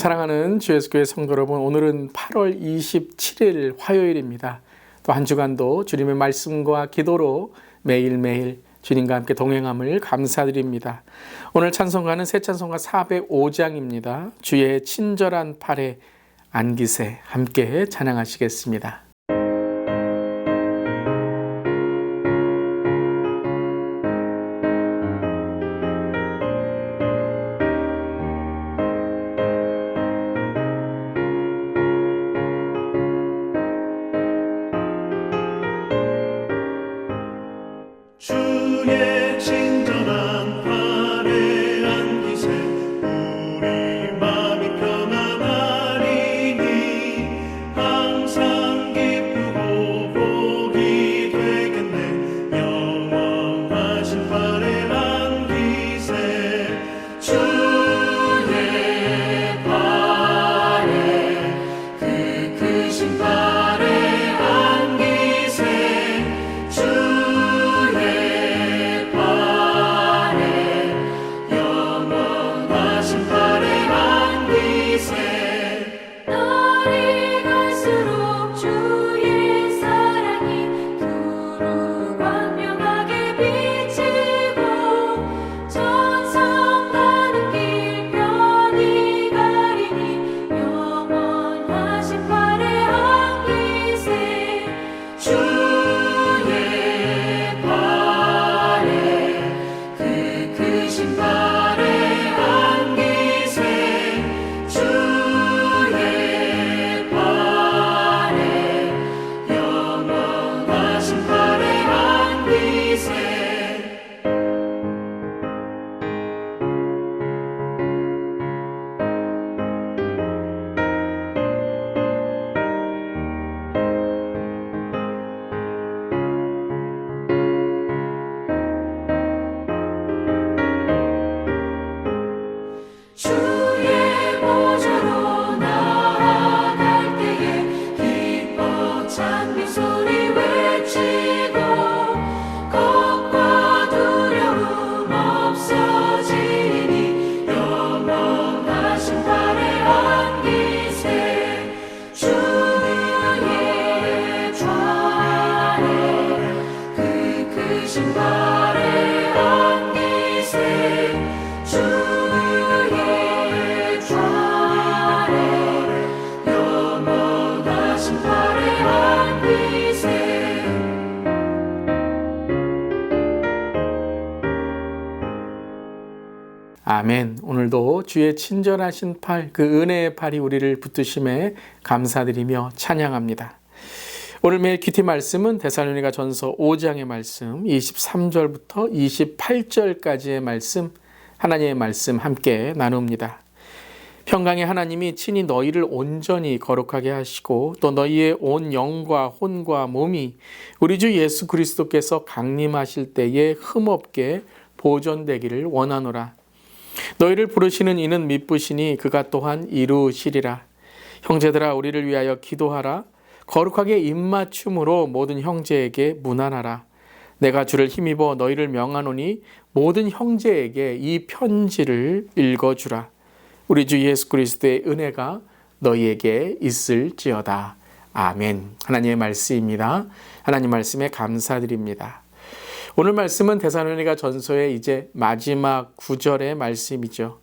사랑하는 주 예수교회 성도 여러분, 오늘은 8월 27일 화요일입니다. 또 한 주간도 주님의 말씀과 기도로 매일매일 주님과 함께 동행함을 감사드립니다. 오늘 찬송가는 새 찬송가 405장입니다. 주의 친절한 팔에 안기세 함께 찬양하시겠습니다. 아멘. 오늘도 주의 친절하신 팔, 그 은혜의 팔이 우리를 붙드심에 감사드리며 찬양합니다. 오늘 매일 큐티 말씀은 데살로니가 전서 5장의 말씀, 23절부터 28절까지의 말씀, 하나님의 말씀 함께 나눕니다. 평강의 하나님이 친히 너희를 온전히 거룩하게 하시고 또 너희의 온 영과 혼과 몸이 우리 주 예수 그리스도께서 강림하실 때에 흠없게 보존되기를 원하노라. 너희를 부르시는 이는 미쁘시니 그가 또한 이루시리라. 형제들아 우리를 위하여 기도하라. 거룩하게 입맞춤으로 모든 형제에게 문안하라. 내가 주를 힘입어 너희를 명하노니 모든 형제에게 이 편지를 읽어주라. 우리 주 예수 그리스도의 은혜가 너희에게 있을지어다. 아멘. 하나님의 말씀입니다. 하나님 말씀에 감사드립니다. 오늘 말씀은 데살로니가 전서의 이제 마지막 구절의 말씀이죠.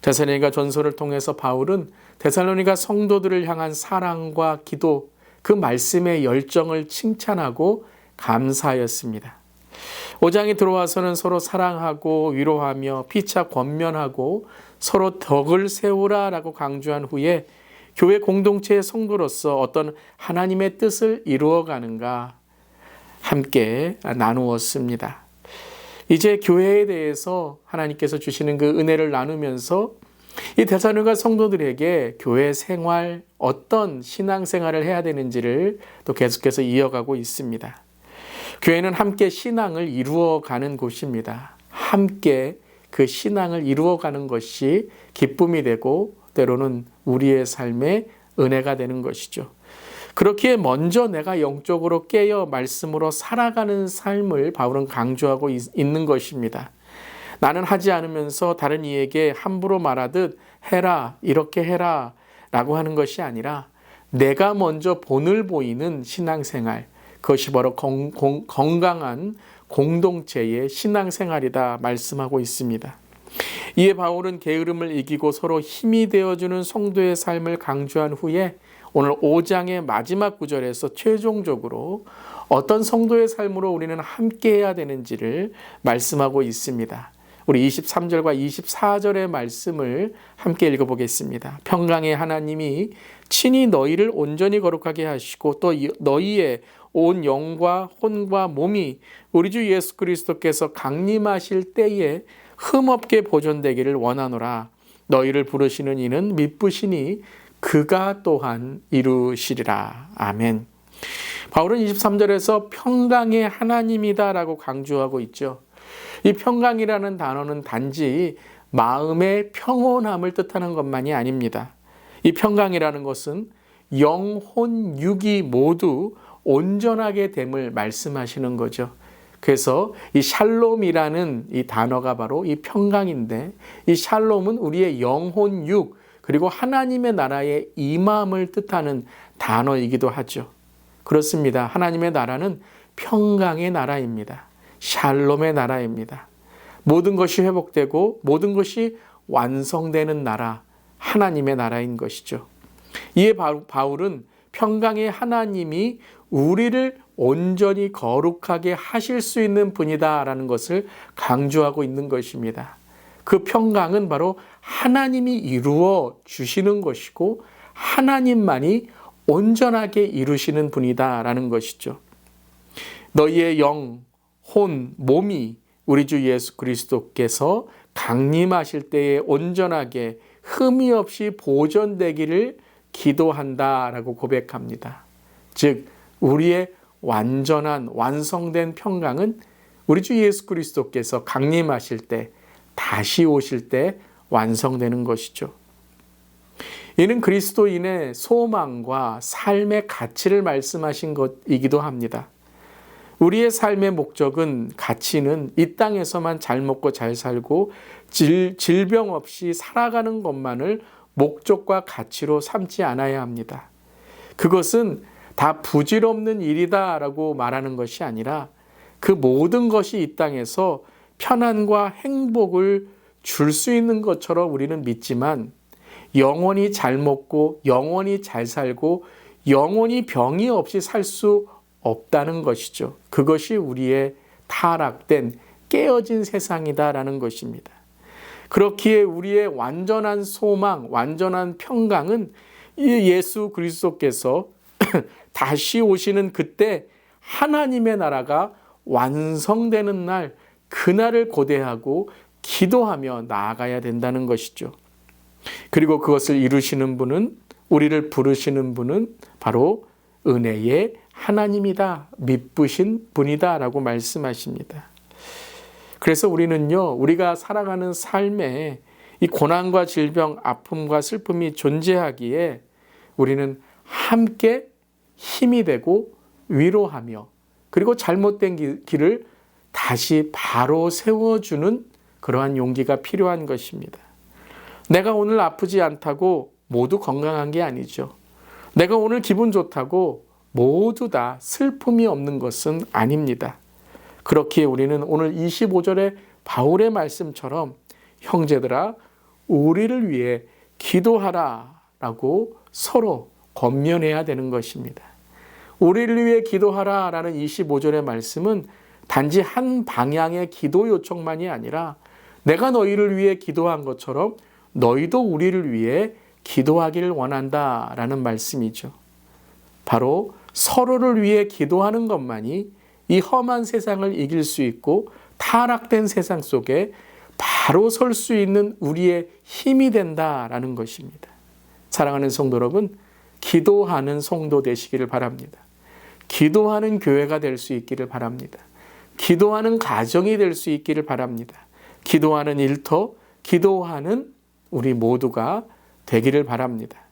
데살로니가 전서를 통해서 바울은 데살로니가 성도들을 향한 사랑과 기도, 그 말씀의 열정을 칭찬하고 감사하였습니다. 5장에 들어와서는 서로 사랑하고 위로하며 피차 권면하고 서로 덕을 세우라라고 강조한 후에 교회 공동체의 성도로서 어떤 하나님의 뜻을 이루어가는가 함께 나누었습니다. 이제 교회에 대해서 하나님께서 주시는 그 은혜를 나누면서 이 대사로가 성도들에게 교회 생활 어떤 신앙 생활을 해야 되는지를 또 계속해서 이어가고 있습니다. 교회는 함께 신앙을 이루어가는 곳입니다. 함께 그 신앙을 이루어가는 것이 기쁨이 되고 때로는 우리의 삶의 은혜가 되는 것이죠. 그렇기에 먼저 내가 영적으로 깨어 말씀으로 살아가는 삶을 바울은 강조하고 있, 는 것입니다. 나는 하지 않으면서 다른 이에게 함부로 말하듯 해라, 이렇게 해라 라고 하는 것이 아니라 내가 먼저 본을 보이는 신앙생활, 그것이 바로 건, 건, 건강한 공동체의 신앙생활이다 말씀하고 있습니다. 이에 바울은 게으름을 이기고 서로 힘이 되어주는 성도의 삶을 강조한 후에 오늘 5장의 마지막 구절에서 최종적으로 어떤 성도의 삶으로 우리는 함께 해야 되는지를 말씀하고 있습니다. 우리 23절과 24절의 말씀을 함께 읽어보겠습니다. 평강의 하나님이 친히 너희를 온전히 거룩하게 하시고 또 너희의 온 영과 혼과 몸이 우리 주 예수 그리스도께서 강림하실 때에 흠없게 보존되기를 원하노라. 너희를 부르시는 이는 미쁘시니 그가 또한 이루시리라. 아멘. 바울은 23절에서 평강의 하나님이다라고 강조하고 있죠. 이 평강이라는 단어는 단지 마음의 평온함을 뜻하는 것만이 아닙니다. 이 평강이라는 것은 영혼, 육이 모두 온전하게 됨을 말씀하시는 거죠. 그래서 이 샬롬이라는 이 단어가 바로 이 평강인데 이 샬롬은 우리의 영혼, 육, 그리고 하나님의 나라의 임함을 뜻하는 단어이기도 하죠. 그렇습니다. 하나님의 나라는 평강의 나라입니다. 샬롬의 나라입니다. 모든 것이 회복되고 모든 것이 완성되는 나라, 하나님의 나라인 것이죠. 이에 바울은 평강의 하나님이 우리를 온전히 거룩하게 하실 수 있는 분이다라는 것을 강조하고 있는 것입니다. 그 평강은 바로 하나님이 이루어 주시는 것이고 하나님만이 온전하게 이루시는 분이다라는 것이죠. 너희의 영, 혼, 몸이 우리 주 예수 그리스도께서 강림하실 때에 온전하게 흠이 없이 보존되기를 기도한다라고 고백합니다. 즉 우리의 완전한 완성된 평강은 우리 주 예수 그리스도께서 강림하실 때 다시 오실 때 완성되는 것이죠. 이는 그리스도인의 소망과 삶의 가치를 말씀하신 것이기도 합니다. 우리의 삶의 목적은 가치는 이 땅에서만 잘 먹고 잘 살고 질, 질병 없이 살아가는 것만을 목적과 가치로 삼지 않아야 합니다. 그것은 다 부질없는 일이다라고 말하는 것이 아니라 그 모든 것이 이 땅에서 편안과 행복을 줄 수 있는 것처럼 우리는 믿지만 영원히 잘 먹고 영원히 잘 살고 영원히 병이 없이 살 수 없다는 것이죠. 그것이 우리의 타락된 깨어진 세상이다라는 것입니다. 그렇기에 우리의 완전한 소망, 완전한 평강은 이 예수 그리스도께서 다시 오시는 그때 하나님의 나라가 완성되는 날, 그날을 고대하고 기도하며 나아가야 된다는 것이죠. 그리고 그것을 이루시는 분은, 우리를 부르시는 분은 바로 은혜의 하나님이다, 미쁘신 분이다 라고 말씀하십니다. 그래서 우리는요, 우리가 살아가는 삶에 이 고난과 질병, 아픔과 슬픔이 존재하기에 우리는 함께 힘이 되고 위로하며 그리고 잘못된 길을 다시 바로 세워주는 그러한 용기가 필요한 것입니다. 내가 오늘 아프지 않다고 모두 건강한 게 아니죠. 내가 오늘 기분 좋다고 모두 다 슬픔이 없는 것은 아닙니다. 그렇기에 우리는 오늘 25절의 바울의 말씀처럼 형제들아 우리를 위해 기도하라 라고 서로 권면해야 되는 것입니다. 우리를 위해 기도하라 라는 25절의 말씀은 단지 한 방향의 기도 요청만이 아니라 내가 너희를 위해 기도한 것처럼 너희도 우리를 위해 기도하기를 원한다 라는 말씀이죠. 바로 서로를 위해 기도하는 것만이 이 험한 세상을 이길 수 있고 타락된 세상 속에 바로 설 수 있는 우리의 힘이 된다라는 것입니다. 사랑하는 성도 여러분, 기도하는 성도 되시기를 바랍니다. 기도하는 교회가 될 수 있기를 바랍니다. 기도하는 가정이 될 수 있기를 바랍니다. 기도하는 일터, 기도하는 우리 모두가 되기를 바랍니다.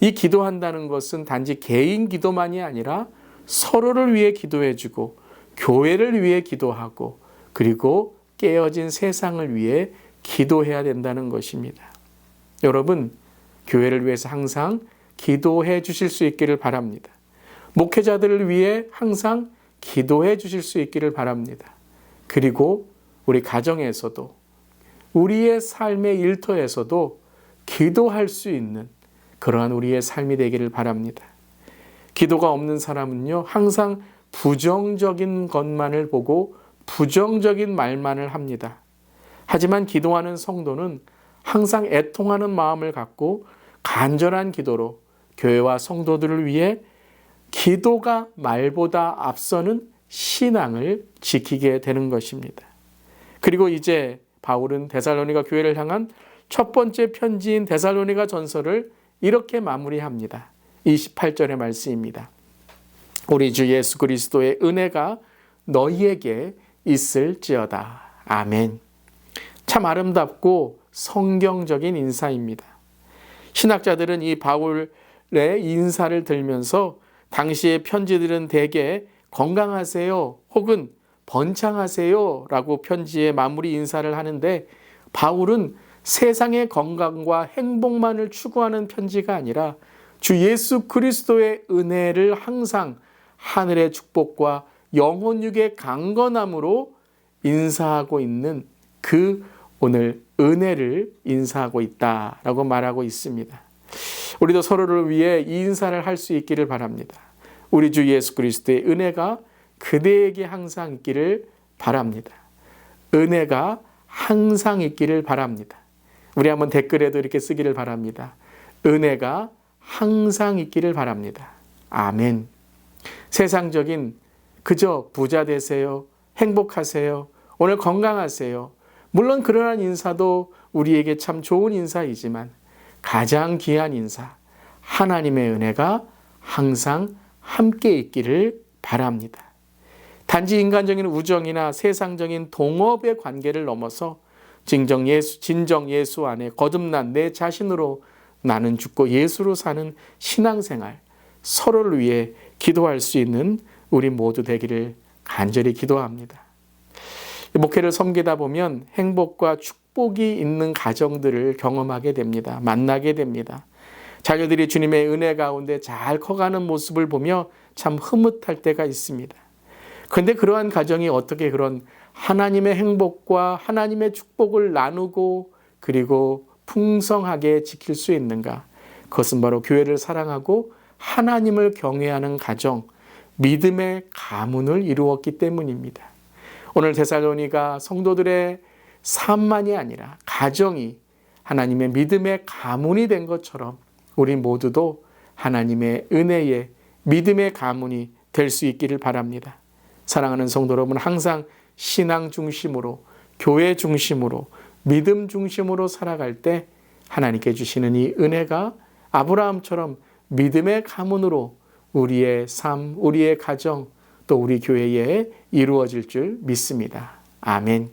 이 기도한다는 것은 단지 개인 기도만이 아니라 서로를 위해 기도해주고 교회를 위해 기도하고 그리고 깨어진 세상을 위해 기도해야 된다는 것입니다. 여러분, 교회를 위해서 항상 기도해 주실 수 있기를 바랍니다. 목회자들을 위해 항상 기도해 주실 수 있기를 바랍니다. 그리고 우리 가정에서도 우리의 삶의 일터에서도 기도할 수 있는 그러한 우리의 삶이 되기를 바랍니다. 기도가 없는 사람은요, 항상 부정적인 것만을 보고 부정적인 말만을 합니다. 하지만 기도하는 성도는 항상 애통하는 마음을 갖고 간절한 기도로 교회와 성도들을 위해 기도가 말보다 앞서는 신앙을 지키게 되는 것입니다. 그리고 이제 바울은 데살로니가 교회를 향한 첫 번째 편지인 데살로니가 전서를 이렇게 마무리합니다. 28절의 말씀입니다. 우리 주 예수 그리스도의 은혜가 너희에게 있을지어다. 아멘. 참 아름답고 성경적인 인사입니다. 신학자들은 이 바울의 인사를 들면서 당시의 편지들은 대개 건강하세요 혹은 번창하세요 라고 편지의 마무리 인사를 하는데 바울은 세상의 건강과 행복만을 추구하는 편지가 아니라 주 예수 그리스도의 은혜를 항상 하늘의 축복과 영혼육의 강건함으로 인사하고 있는 그 오늘 은혜를 인사하고 있다라고 말하고 있습니다. 우리도 서로를 위해 이 인사를 할 수 있기를 바랍니다. 우리 주 예수 그리스도의 은혜가 그대에게 항상 있기를 바랍니다. 은혜가 항상 있기를 바랍니다. 우리 한번 댓글에도 이렇게 쓰기를 바랍니다. 은혜가 항상 있기를 바랍니다. 아멘. 세상적인 그저 부자 되세요. 행복하세요. 오늘 건강하세요. 물론 그러한 인사도 우리에게 참 좋은 인사이지만 가장 귀한 인사, 하나님의 은혜가 항상 함께 있기를 바랍니다. 단지 인간적인 우정이나 세상적인 동업의 관계를 넘어서 진정 예수, 진정 예수 안에 거듭난 내 자신으로 나는 죽고 예수로 사는 신앙생활, 서로를 위해 기도할 수 있는 우리 모두 되기를 간절히 기도합니다. 목회를 섬기다 보면 행복과 축복이 있는 가정들을 경험하게 됩니다. 만나게 됩니다. 자녀들이 주님의 은혜 가운데 잘 커가는 모습을 보며 참 흐뭇할 때가 있습니다. 그런데 그러한 가정이 어떻게 그런 하나님의 행복과 하나님의 축복을 나누고 그리고 풍성하게 지킬 수 있는가? 그것은 바로 교회를 사랑하고 하나님을 경외하는 가정, 믿음의 가문을 이루었기 때문입니다. 오늘 데살로니가 성도들의 삶만이 아니라 가정이 하나님의 믿음의 가문이 된 것처럼 우리 모두도 하나님의 은혜의 믿음의 가문이 될 수 있기를 바랍니다. 사랑하는 성도 여러분, 항상 신앙 중심으로, 교회 중심으로, 믿음 중심으로 살아갈 때 하나님께 주시는 이 은혜가 아브라함처럼 믿음의 가문으로 우리의 삶, 우리의 가정, 또 우리 교회에 이루어질 줄 믿습니다. 아멘.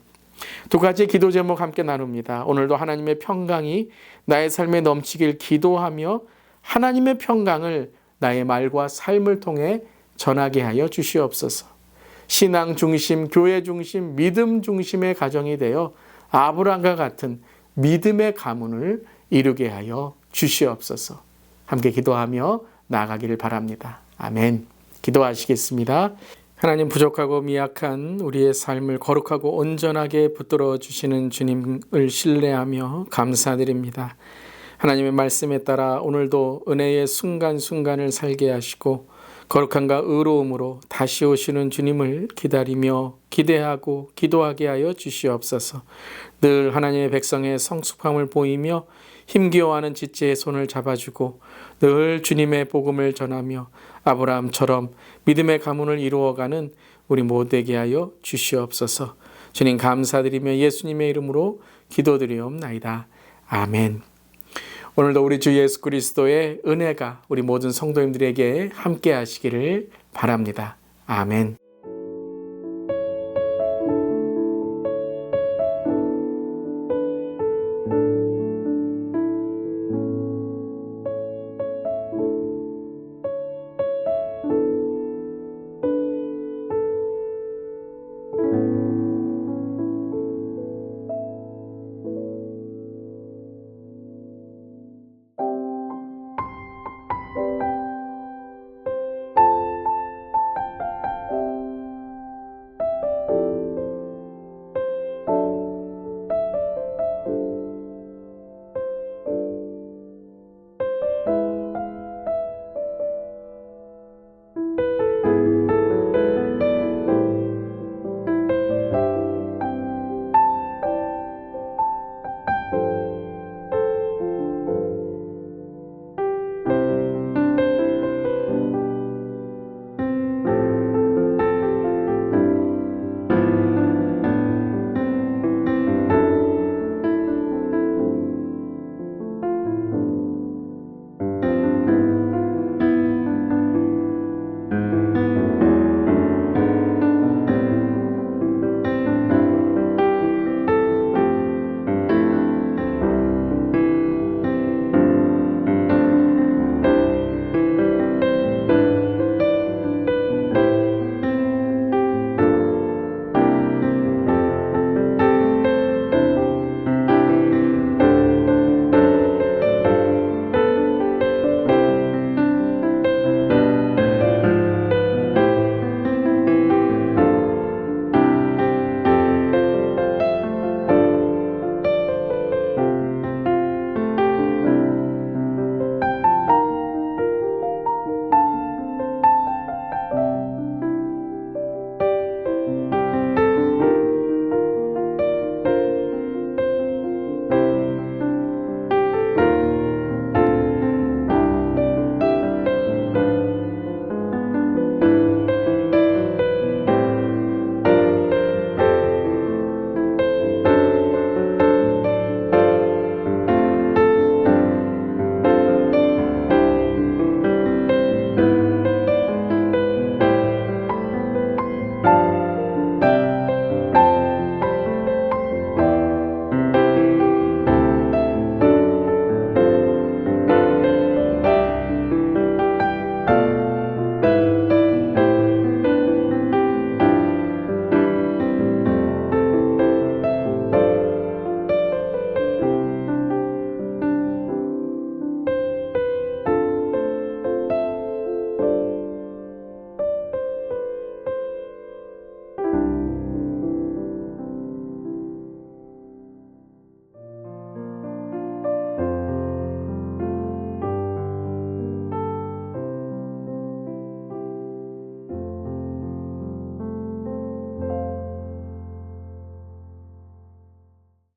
두 가지 기도 제목 함께 나눕니다. 오늘도 하나님의 평강이 나의 삶에 넘치길 기도하며 하나님의 평강을 나의 말과 삶을 통해 전하게 하여 주시옵소서. 신앙 중심, 교회 중심, 믿음 중심의 가정이 되어 아브라함과 같은 믿음의 가문을 이루게 하여 주시옵소서. 함께 기도하며 나아가기를 바랍니다. 아멘. 기도하시겠습니다. 하나님 부족하고 미약한 우리의 삶을 거룩하고 온전하게 붙들어 주시는 주님을 신뢰하며 감사드립니다. 하나님의 말씀에 따라 오늘도 은혜의 순간순간을 살게 하시고 거룩함과 의로움으로 다시 오시는 주님을 기다리며 기대하고 기도하게 하여 주시옵소서. 늘 하나님의 백성의 성숙함을 보이며 힘겨워하는 지체의 손을 잡아주고 늘 주님의 복음을 전하며 아브라함처럼 믿음의 가문을 이루어가는 우리 모두에게 하여 주시옵소서. 주님 감사드리며 예수님의 이름으로 기도드리옵나이다. 아멘. 오늘도 우리 주 예수 그리스도의 은혜가 우리 모든 성도님들에게 함께 하시기를 바랍니다. 아멘.